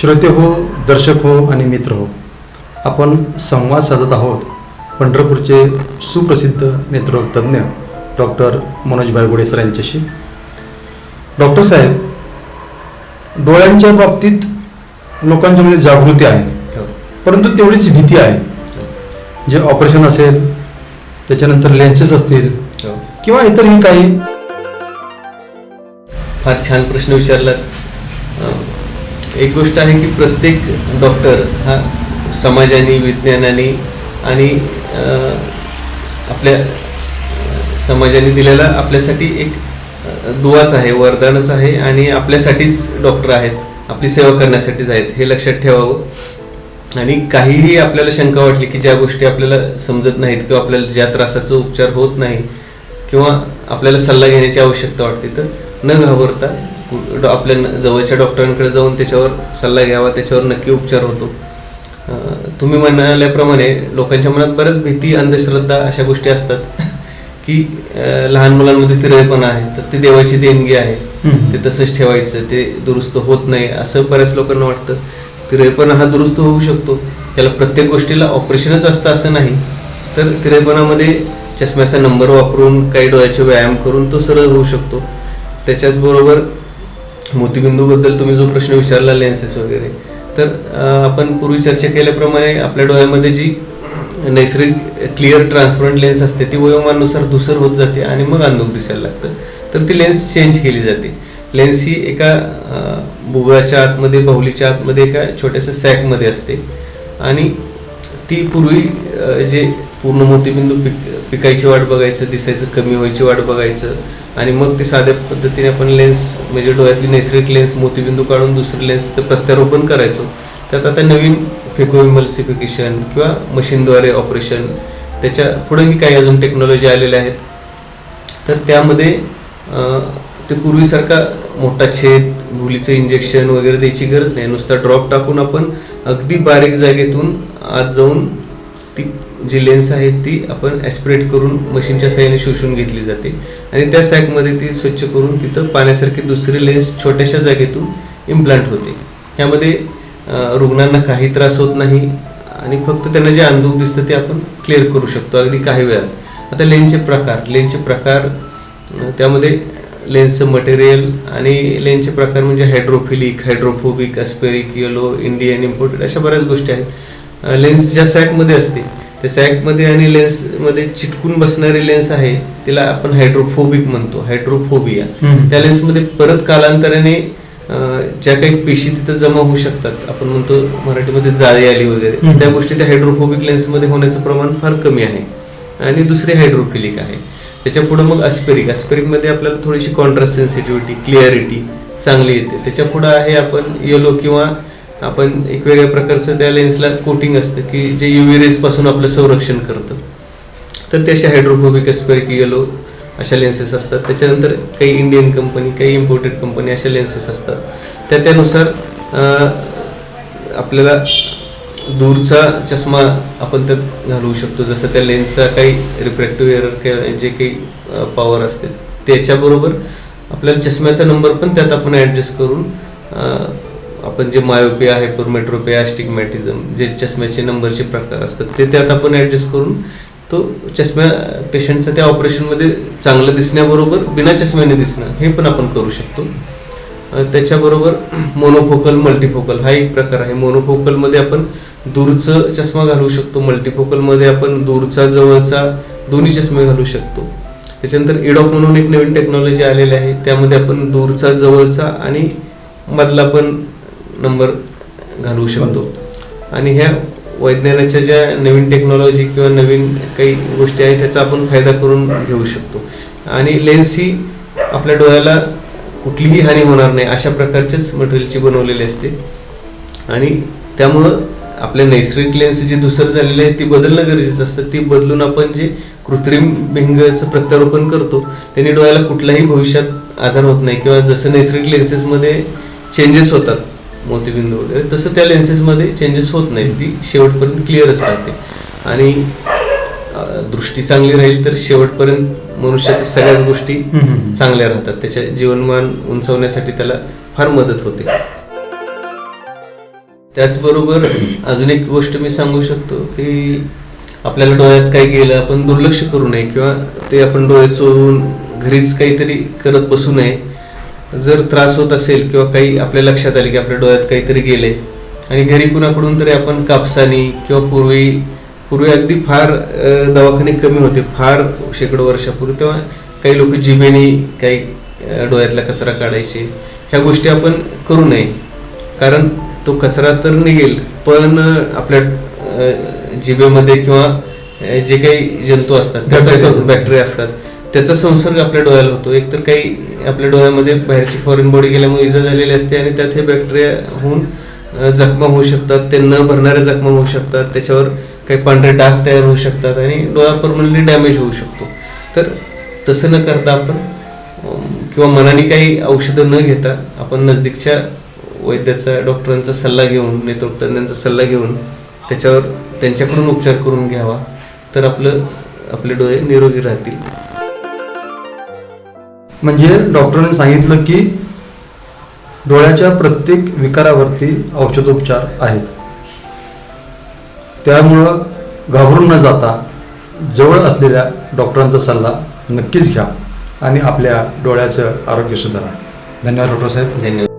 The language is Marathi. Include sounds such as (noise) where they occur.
श्रोते हो दर्शक हो आणि मित्र हो आपण संवाद साधत आहोत पंढरपूरचे सुप्रसिद्ध नेत्ररोग तज्ज्ञ डॉक्टर मनोज गोडेसर सर यांच्याशी. डॉक्टर साहेब डोळ्यांच्या बाबतीत लोकांच्यामध्ये जागृती आहे परंतु तेवढीच भीती आहे. जे ऑपरेशन असेल त्याच्यानंतर लेन्सेस असतील किंवा इतरही काही. फार छान प्रश्न विचारलात. एक गोष्ट आहे की प्रत्येक डॉक्टर हा समाजाने विज्ञानाने आणि आपल्या समाजाने दिलेला आपल्यासाठी एक दुवाच आहे वरदानच आहे आणि आपल्यासाठीच डॉक्टर आहेत आपली सेवा करण्यासाठीच आहेत हे लक्षात ठेवावं. आणि काहीही आपल्याला शंका वाटली की ज्या गोष्टी आपल्याला समजत नाहीत किंवा आपल्याला ज्या त्रासाचा उपचार होत नाही किंवा आपल्याला सल्ला घेण्याची आवश्यकता वाटते तर न घाबरता आपल्या जवळच्या डॉक्टरांकडे जाऊन त्याच्यावर सल्ला घ्यावा त्याच्यावर नक्की उपचार होतो. तुम्ही म्हणाल्याप्रमाणे लोकांच्या मनात बऱ्याच भीती अंधश्रद्धा अशा गोष्टी असतात (laughs) की लहान मुलांमध्ये तिरळेपणा आहे तर ती देवाची देणगी आहे. ते तसंच ठेवायचं ते दुरुस्त होत नाही असं बऱ्याच लोकांना वाटतं. तिरळेपणा हा दुरुस्त होऊ शकतो. त्याला प्रत्येक गोष्टीला ऑपरेशनच असतं असं नाही. तर तिरळेपणामध्ये चष्म्याचा नंबर वापरून काही डोळ्याचे व्यायाम करून तो सरळ होऊ शकतो. त्याच्याच बरोबर मोतीबिंदूबद्दल तुम्ही जो प्रश्न विचारला लेन्सेस वगैरे तर आपण पूर्वी चर्चा केल्याप्रमाणे आपल्या डोळ्यामध्ये जी नैसर्गिक क्लिअर ट्रान्सपरंट लेन्स असते ती वयोमानानुसार धुसर होत जाते आणि मग अंधुक दिसायला लागतं. तर ती लेन्स चेंज केली जाते. लेन्स ही एका अं, आतमध्ये बाहुलीच्या आतमध्ये एका छोट्याशा सॅकमध्ये असते. आणि ती पूर्वी जे पूर्ण मोतीबिंदू पिक पिकायची वाट बघायचं दिसायचं कमी व्हायची वाट बघायचं आणि मग ते साध्या पद्धतीने आपण लेन्स म्हणजे डोळ्यातली नैसर्गिक लेन्स मोतीबिंदू काढून दुसरी लेन्स ते प्रत्यारोपण करायचो. त्यात आता नवीन फेकोइमल्सिफिकेशन किंवा मशीनद्वारे ऑपरेशन त्याच्या पुढेही काही अजून टेक्नॉलॉजी आलेल्या आहेत. तर त्यामध्ये ते पूर्वीसारखा मोठा छेद धुलीचं इंजेक्शन वगैरे द्यायची गरज नाही. नुसता ड्रॉप टाकून आपण अगदी बारीक जागेतून आत जाऊन ती जी लेन्स आहे ती आपण ॲस्पिरेट करून मशीनच्या साहाय्याने शोषून घेतली जाते. आणि त्या सॅकमध्ये ती स्वच्छ करून तिथं पाण्यासारखी दुसरी लेन्स छोट्याशा जागेतून इम्प्लांट होते. ह्यामध्ये रुग्णांना काही त्रास होत नाही आणि फक्त त्यांना जे अंधूक दिसतं ते आपण क्लिअर करू शकतो अगदी काही वेळात. आता लेन्सचे प्रकार लेन्सचे प्रकार त्यामध्ये लेन्सचं मटेरियल आणि लेन्सचे प्रकार म्हणजे hydrophilic hydrophobic aspheric yellow Indian imported अशा बऱ्याच गोष्टी आहेत लेन्स ज्या सॅकमध्ये असते त्या सॅकमध्ये आणि लेन्समध्ये चिटकून बसणारी लेन्स आहे तिला आपण हायड्रोफोबिक म्हणतो हायड्रोफोबिया. त्या लेन्समध्ये परत कालांतराने ज्या काही पेशी तिथं जमा होऊ शकतात आपण म्हणतो मराठीमध्ये जाळी आली वगैरे. त्या गोष्टी त्या हायड्रोफोबिक लेन्समध्ये होण्याचं प्रमाण फार कमी आहे आणि दुसरी हायड्रोफिलिक आहे. त्याच्या पुढं मग अस्पेरिक अस्पेरिकमध्ये आपल्याला थोडीशी कॉन्ट्रास्ट सेन्सिटिव्हिटी क्लिअरिटी चांगली येते. त्याच्या पुढं आहे आपण येलो किंवा आपण एक वेगळ्या प्रकारचं त्या लेन्सला कोटिंग असतं की जे युव्ही पासून आपलं संरक्षण करतं. तर ते असे हायड्रोफोबिक अस्पेरिक येलो अशा लेन्सेस असतात. त्याच्यानंतर काही इंडियन कंपनी काही इम्पोर्टेड कंपनी अशा लेन्सेस असतात. त्या त्यानुसार आपल्याला दूरचा चष्मा आपण त्यात घालवू शकतो. जसं त्या लेन्सचा काही रिफ्रॅक्टिव्ह एरर किंवा जे काही पॉवर असते त्याच्याबरोबर आपल्याला चष्म्याचा नंबर पण त्यात आपण ॲडजस्ट करून आपण जे मायोपिया हायपरमेट्रोपिया अस्टिगमॅटिझम जे चष्म्याचे नंबरचे प्रकार असतात ते त्यात आपण ॲडजस्ट करून तो चष्म्या पेशंटचं त्या ऑपरेशनमध्ये चांगलं दिसण्याबरोबर बिना चष्म्याने दिसणं हे पण आपण करू शकतो. त्याच्याबरोबर मोनोफोकल मल्टीफोकल हा एक प्रकार आहे. मोनोफोकलमध्ये आपण दूरचं चष्मा घालू शकतो. मल्टीफोकलमध्ये आपण दूरचा जवळचा दोन्ही चष्मे घालू शकतो. त्याच्यानंतर इडॉक म्हणून एक नवीन टेक्नॉलॉजी आलेली आहे. त्यामध्ये आपण दूरचा जवळचा आणि मधला पण नंबर घालवू शकतो. आणि ह्या वैज्ञानाच्या ज्या नवीन टेक्नॉलॉजी किंवा नवीन काही गोष्टी आहेत त्याचा आपण फायदा करून घेऊ शकतो. आणि लेन्स ही आपल्या डोळ्याला कुठलीही हानी होणार नाही. अशा प्रकारच्याच मटेरियलची बनवलेली असते. आणि त्यामुळं आपल्या नैसर्गिक लेन्स जी धुसर झालेली आहे ती बदलणं गरजेचं असतं. ती बदलून आपण जे कृत्रिम भिंगचं प्रत्यारोपण करतो त्यांनी डोळ्याला कुठलाही भविष्यात आजार होत नाही. किंवा जसं नैसर्गिक लेन्सेसमध्ये चेंजेस होतात मोतीबिंदू वगैरे तसं त्या लेन्सेसमध्ये चेंजेस होत नाही. ती शेवटपर्यंत क्लिअरच राहते. आणि दृष्टी चांगली राहील तर शेवटपर्यंत मनुष्याच्या सगळ्याच गोष्टी. चांगल्या राहतात. त्याच्या जीवनमान उंचवण्यासाठी त्याला फार मदत होते. त्याचबरोबर अजून एक गोष्ट मी सांगू शकतो की आपल्याला डोळ्यात काय गेलं आपण दुर्लक्ष करू नये किंवा ते आपण डोळे चोळून घरीच काहीतरी करत बसू नये. जर त्रास होत असेल किंवा काही आपल्या लक्षात आले की आपल्या डोळ्यात काहीतरी गेले आणि घरी कुणाकडून तरी आपण कापसानी किंवा पूर्वी पूर्वी अगदी फार दवाखाने कमी होते फार शेकडो वर्षापूर्वी तेव्हा काही लोक जिभेने काही डोळ्यातला कचरा काढायचे. ह्या गोष्टी आपण करू नये. कारण तो कचरा तर निघेल पण आपल्या जिभेमध्ये किंवा जे काही जंतू असतात त्याचा. बॅक्टेरिया असतात त्याचा संसर्ग आपल्या डोळ्याला होतो. एकतर काही आपल्या डोळ्यामध्ये बाहेरची फॉरेन बॉडी गेल्यामुळे इजा झालेली असते आणि त्यात हे बॅक्टेरिया होऊन जखमा होऊ शकतात. ते न भरणाऱ्या जखमा होऊ शकतात. त्याच्यावर काही पांढरे डाग तयार होऊ शकतात आणि डोळा परमनंटली डॅमेज होऊ शकतो. तर तसं न करता आपण किंवा मनाने काही औषधं न घेता आपण नजदीकच्या वैद्याचा डॉक्टरांचा सल्ला घेऊन नेत्रतज्ञांचा सल्ला घेऊन त्याच्यावर त्यांच्याकडून उपचार करून घ्यावा. तर आपलं आपले डोळे निरोगी राहतील. म्हणजे डॉक्टरांनी सांगितलं की डोळ्याच्या प्रत्येक विकारावरती औषधोपचार आहेत. त्यामुळं घाबरून न जाता जवळ असलेल्या डॉक्टरांचा सल्ला नक्कीच घ्या आणि आपल्या डोळ्याचं आरोग्य सुधारा. धन्यवाद डॉक्टर साहेब. धन्यवाद.